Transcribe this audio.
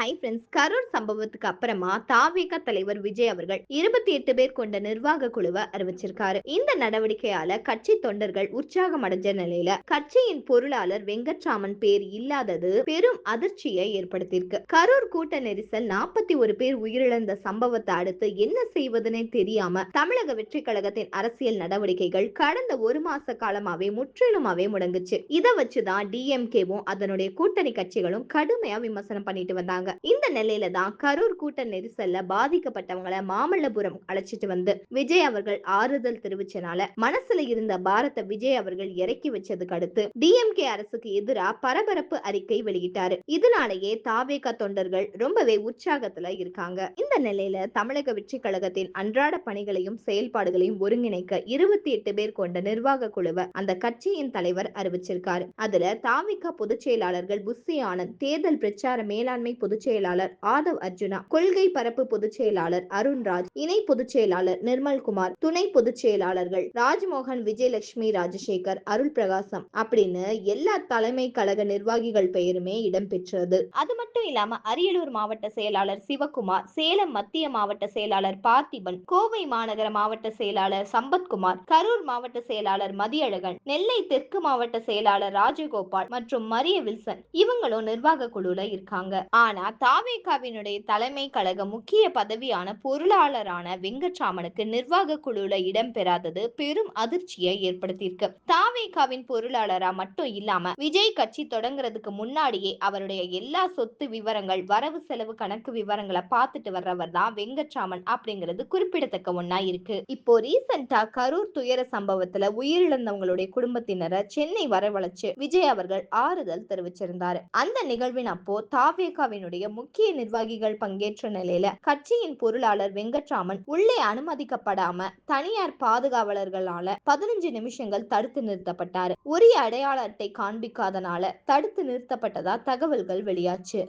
Hi friends Karur சம்பவத்துக்கு அப்புறமா தாவேக தலைவர் விஜய் அவர்கள் இருபத்தி எட்டு பேர் கொண்ட நிர்வாக குழுவை அறிவிச்சிருக்காரு. இந்த நடவடிக்கையால கட்சி தொண்டர்கள் உற்சாகம் அடைஞ்ச நிலையில கட்சியின் பொருளாளர் வெங்கட்ராமன் பேர் இல்லாதது பெரும் அதிர்ச்சியை ஏற்படுத்தியிருக்கு. கரூர் கூட்ட நெரிசல் நாற்பத்தி ஒரு பேர் உயிரிழந்த சம்பவத்தை அடுத்து என்ன செய்வதுன்னே தெரியாம தமிழக வெற்றி கழகத்தின் அரசியல் நடவடிக்கைகள் கடந்த ஒரு மாச காலமாவே முற்றிலுமாவே முடங்குச்சு. இதை வச்சுதான் டிஎம்கேவும் அதனுடைய கூட்டணி கட்சிகளும் கடுமையா விமர்சனம் பண்ணிட்டு வந்தாங்க. இந்த நிலையில தான் கரூர் கூட்ட நெரிசல்ல பாதிக்கப்பட்டவங்களை மாமல்லபுரம் அழைச்சிட்டு வந்து விஜய் அவர்கள் ஆறுதல் தெரிவிச்சனால மனசுல இருந்த பாரத்தை விஜய் அவர்கள் இறக்கி வச்சதுக்கு அடுத்து டிஎம்கே அரசுக்கு எதிராக பரபரப்பு அறிக்கை வெளியிட்டாரு. இதனாலேயே தாவேக தொண்டர்கள் ரொம்பவே உற்சாகத்துல இருக்காங்க. இந்த நிலையில தமிழக வெற்றி கழகத்தின் அன்றாட பணிகளையும் செயல்பாடுகளையும் ஒருங்கிணைக்க இருபத்தி எட்டு பேர் கொண்ட நிர்வாக குழுவை அந்த கட்சியின் தலைவர் அறிவிச்சிருக்காரு. அதுல தாவிக பொதுச் செயலாளர்கள் புஸ்ஸி ஆனந்த் தேர்தல் பிரச்சார மேலாண்மை பொதுச் செயலாளர் ஆதவ் அர்ஜுனா கொள்கை பரப்பு பொதுச் செயலாளர் அருண்ராஜ் இணை பொதுச் செயலாளர் நிர்மல்குமார் துணை பொதுச் செயலாளர்கள் ராஜ்மோகன் விஜயலட்சுமி ராஜசேகர் அருள் பிரகாசம் அப்படின்னு எல்லா தலைமை கழக நிர்வாகிகள் பெயருமே இடம்பெற்றது. அது மட்டும் இல்லாம அரியலூர் மாவட்ட செயலாளர் சிவகுமார் சேலம் மத்திய மாவட்ட செயலாளர் பார்த்திபன் கோவை மாநகர மாவட்ட செயலாளர் சம்பத்குமார் கரூர் மாவட்ட செயலாளர் மதியழகன் நெல்லை தெற்கு மாவட்ட செயலாளர் ராஜகோபால் மற்றும் மரிய வில்சன் இவங்களும் நிர்வாக குழுல இருக்காங்க. ஆனா தாவேகாவினுடைய தலைமை கழக முக்கிய பதவியான பொருளாளரான வெங்கட்ராமனுக்கு நிர்வாக குழுல இடம்பெறாதது பெரும் அதிர்ச்சியை ஏற்படுத்தியிருக்கு. தாவேகாவின் பொருளாளரா மட்டும் இல்லாம விஜய் கட்சி தொடங்குறதுக்கு முன்னாடியே அவருடைய எல்லா சொத்து விவரங்கள் வரவு செலவு கணக்கு விவரங்களை பார்த்துட்டு வர்றவர் தான் வெங்கட்ராமன் அப்படிங்கிறது குறிப்பிடத்தக்க ஒன்னா இருக்கு. இப்போ ரீசெண்டா கரூர் துயர சம்பவத்துல உயிரிழந்தவங்களுடைய குடும்பத்தினரை சென்னை வரவழைச்சு விஜய் அவர்கள் ஆறுதல் தெரிவிச்சிருந்தாரு. அந்த நிகழ்வின் அப்போ தாவேகாவினுடைய முக்கிய நிர்வாகிகள் பங்கேற்ற நிலையில கட்சியின் பொருளாளர் வெங்கட்ராமன் உள்ளே அனுமதிக்கப்படாம தனியார் பாதுகாவலர்களால பதினஞ்சு நிமிஷங்கள் தடுத்து நிறுத்தப்பட்டாரு. உரிய அடையாள அட்டை காண்பிக்காதனால தடுத்து நிறுத்தப்பட்டதா தகவல்கள் வெளியாச்சு.